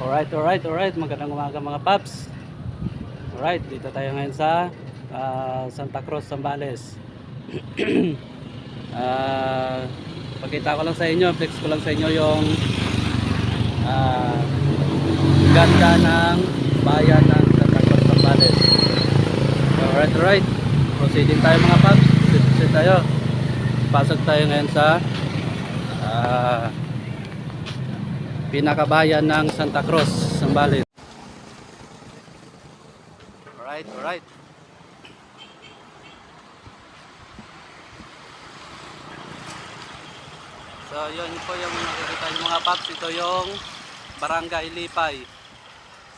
Alright, alright, alright. Magandang umaga mga paps. Alright, dito tayo ngayon sa ah, Santa Cruz, Zambales. Ah, pakita ko lang sa inyo, flex ko lang sa inyo yung ah, ganda ng bayan ng Santa Cruz, Zambales. Alright, alright. Proceeding tayo mga paps. Proceed tayo. Pasok tayo ngayon sa ah, pinakabayan ng Santa Cruz, Zambales. Alright, alright. So, yun po yung nakikita yung mga paps. Ito yung Barangay Lipay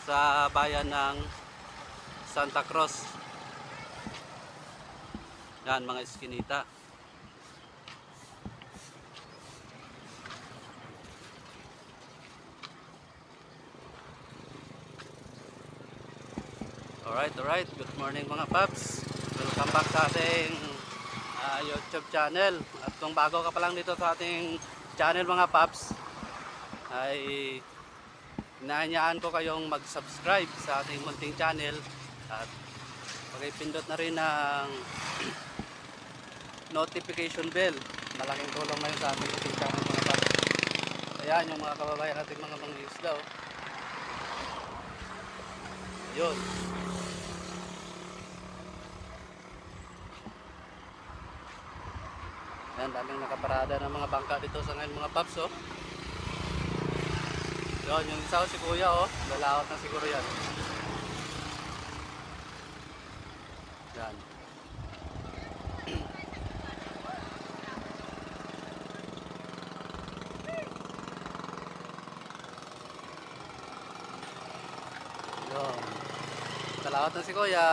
sa bayan ng Santa Cruz. Yan, mga eskinita. Alright, alright. Good morning mga paps. Welcome back sa ating ah, YouTube channel. At kung bago ka pa lang dito sa ating channel mga paps, ay inaanyaan ko kayong mag-subscribe sa ating munting channel at pakipindot na rin ng notification bell. Malaking tulong na sa ating munting channel mga paps. Ayan yung mga kababayan nating mga mangisda. Oh. Yun. Yan, daming nakaparada ng mga bangka dito sa ngayon mga paps, oh. Yun, yung isa ko si kuya, oh. Lalawat na siguro yan. Yan. Yun. Lalawat na si kuya.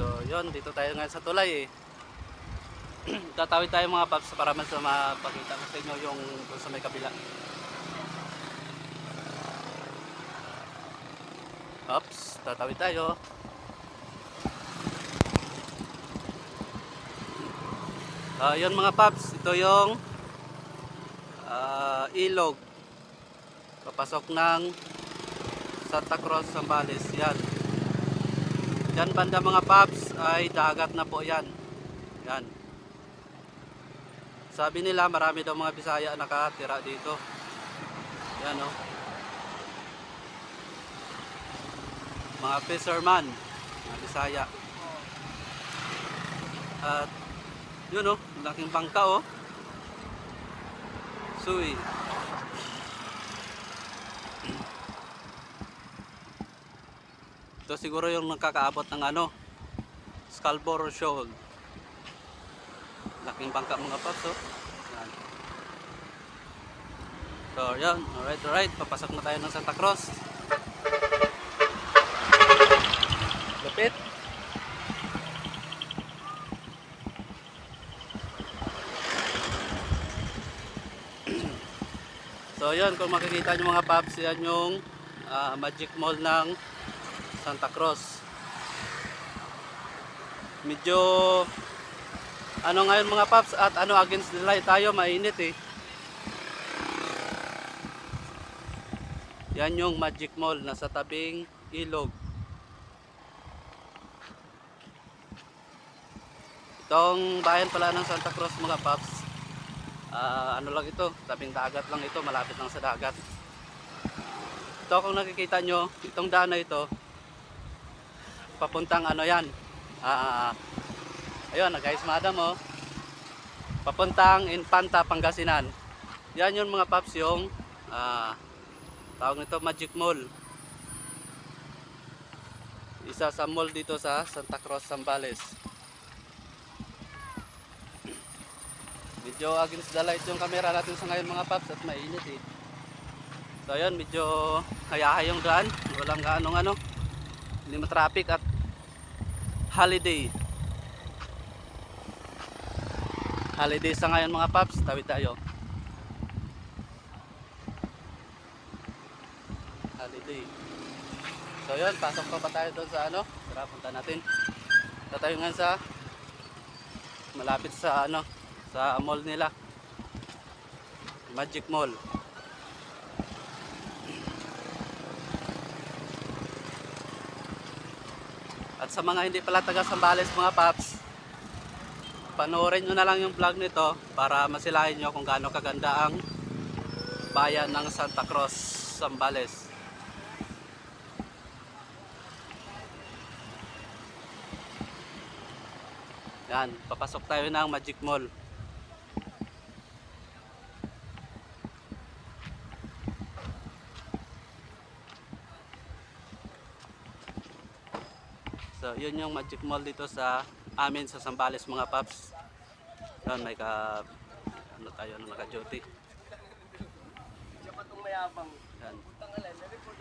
So, yun, dito tayo ngayon sa tulay eh. Tatawid tayo mga paps para mas mapakita ko sa inyo yung sa may kabila. Oops, tatawid tayo. Ah, yun mga paps, ito yung ah, ilog. Papasok ng Santa Cruz, Zambales. Yan. Yan banda mga paps ay dagat na po yan. Yan. Sabi nila marami daw mga Bisaya nakatira dito. Yan oh. Mga fisherman, mga Bisaya. At yun oh, laking bangka oh. Suwi. Ito siguro yung nakakaabot ng ano, Scarborough Shoal. Laking bangka mga paps, oh. Yan. So, yan. Alright, alright. Papasok na tayo ng Santa Cruz. Lapit. So, yan. Kung makikita nyo mga paps, yan yung ah, Magic Mall ng Santa Cruz. Medyo ano ngayon mga paps at ano against the light tayo mainit eh. Yan yung Magic Mall nasa tabing ilog. Itong bayan pala ng Santa Cruz mga paps. ah, ano lang ito, tabing dagat lang ito, malapit lang sa dagat. Ito kung nakikita nyo, itong daan na ito, papuntang ano yan? Ah ayun guys madam oh. Papuntang Infanta Pangasinan. Yan yung mga paps yung ah tawag nito Magic Mall. Isa sa mall dito sa Santa Cruz Zambales. Medyo against the light yung camera natin sa ngayon mga paps at mainit eh. So ayun medyo hayahay yung daan. Walang anong ano hindi matraffic at holiday. Holiday sa ngayon mga paps. Tawid tayo. Holiday. So yun. Pasok pa pa tayo doon sa ano? Tara punta natin. Tatayo nga sa malapit sa ano? Sa mall nila. Magic Mall. At sa mga hindi pala taga Sambales mga paps, panoorin nyo na lang yung vlog nito para masilahin nyo kung gaano kaganda ang bayan ng Santa Cruz, Sambales. Yan, papasok tayo ng Magic Mall. Yun yung Magic Mall dito sa amin sa Sambales mga paps. Yan, may ka ano tayo ano, naka-duty. Yan.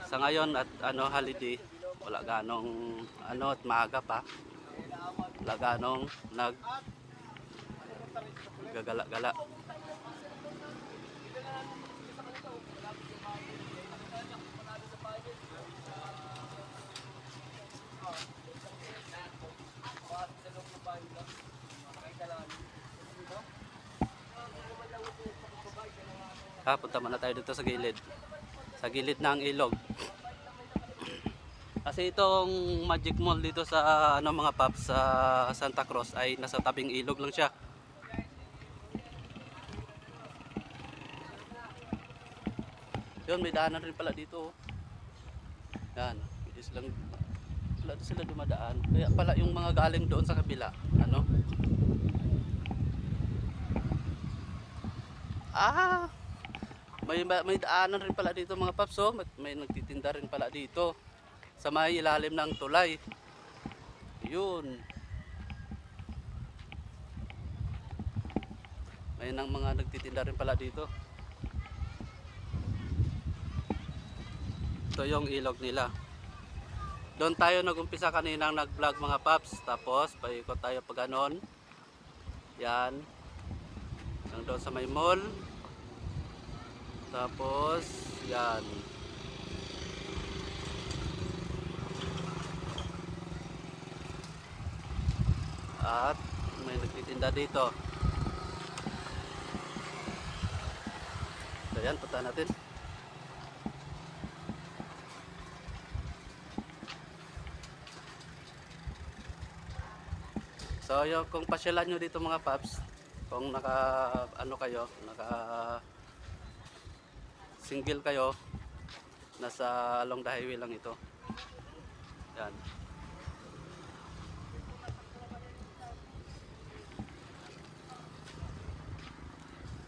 Sa ngayon at ano holiday, wala ganong ano at maaga pa. Wala ganong nag gagala-gala. Ah, punta muna tayo dito sa gilid. Sa gilid ng ilog. Kasi itong Magic Mall dito sa ano mga paps sa Santa Cruz ay nasa tabing ilog lang siya. Yun, may daanan rin pala dito. oh. Yan, pwede silang wala sila dumadaan. Kaya pala yung mga galing doon sa kabila, ano? Ah, may may daanan rin pala dito mga paps, oh. May, may nagtitinda rin pala dito sa may ilalim ng tulay. Yun. May nang mga nagtitinda rin pala dito. Ito yung ilog nila. Doon tayo nagumpisa kaninang nag-vlog mga paps. Tapos paikot tayo pa ganon. Yan. Hanggang doon sa may mall. Tapos yan. At may nagtitinda dito. So yan, punta natin. So yung kung pasyalan nyo dito mga paps, kung naka ano kayo, naka single kayo, nasa along the highway lang ito. Yan.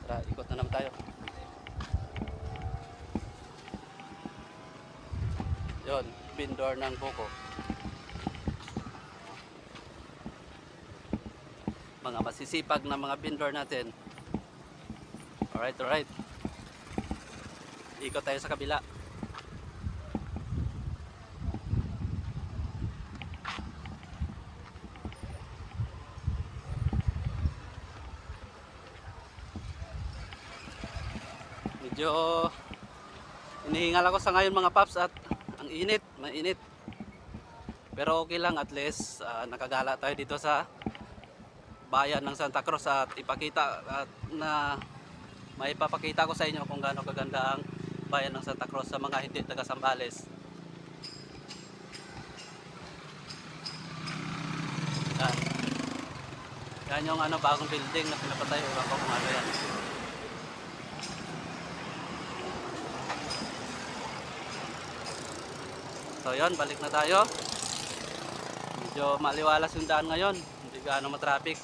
Tara, ikot na naman tayo. Yon, bindor ng buko. Mga masisipag na mga bindor natin. Alright, alright. Ikot tayo sa kabila. Medyo inihingal ako sa ngayon mga paps at ang init, mainit. Pero okay lang at least ah, nakagala tayo dito sa bayan ng Santa Cruz at ipakita at na maipapakita ko sa inyo kung gaano kaganda ang bayan ng Santa Cruz sa mga hindi taga Sambales. Yan. Yan yung ano bagong building na pinapatayo. Ewan ko kung ano yan. So yun, balik na tayo. Medyo maliwalas yung daan ngayon. Hindi gaano matraffic.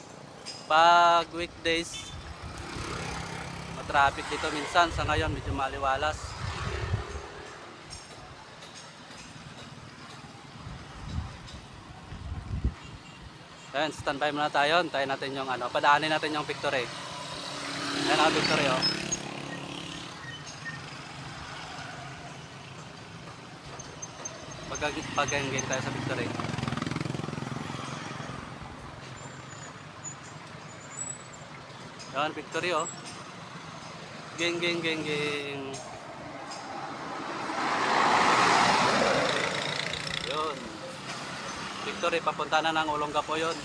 Pag weekdays, matraffic dito minsan. Sa ngayon, medyo maliwalas. Ayan, standby muna tayo. Antayin natin yung ano, padaanin natin yung victory. Ayan ang victory oh. Pag pag-engage tayo sa victory. Yan, victory oh. Geng, geng, geng, geng. Victory, eh, papunta na ng Olongga po yun.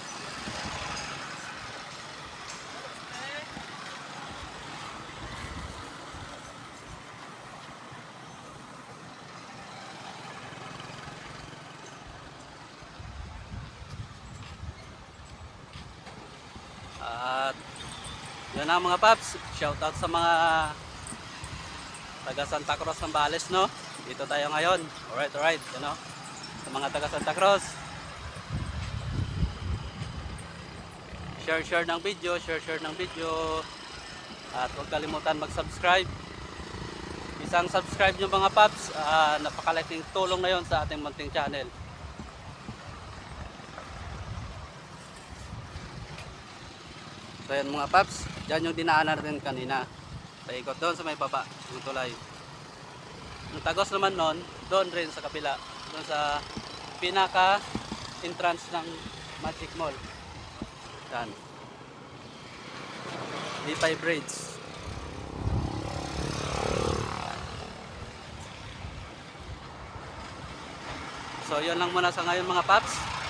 At yun na mga paps, shout out sa mga taga Santa Cruz ng Bales no. Dito tayo ngayon. Alright, alright, you know. Sa mga taga Santa Cruz, Share, share ng video. Share, share ng video. At huwag kalimutan mag-subscribe. Isang subscribe nyo mga paps. ah, napakalaking tulong na yon sa ating munting channel. So yan mga paps, dyan yung dinaanan natin kanina. Paikot doon sa may baba, yung tulay. Yung tagos naman nun, doon rin sa kapila. Doon sa pinaka entrance ng Magic Mall. Yan. D5 Bridge. So yun lang muna sa ngayon mga paps.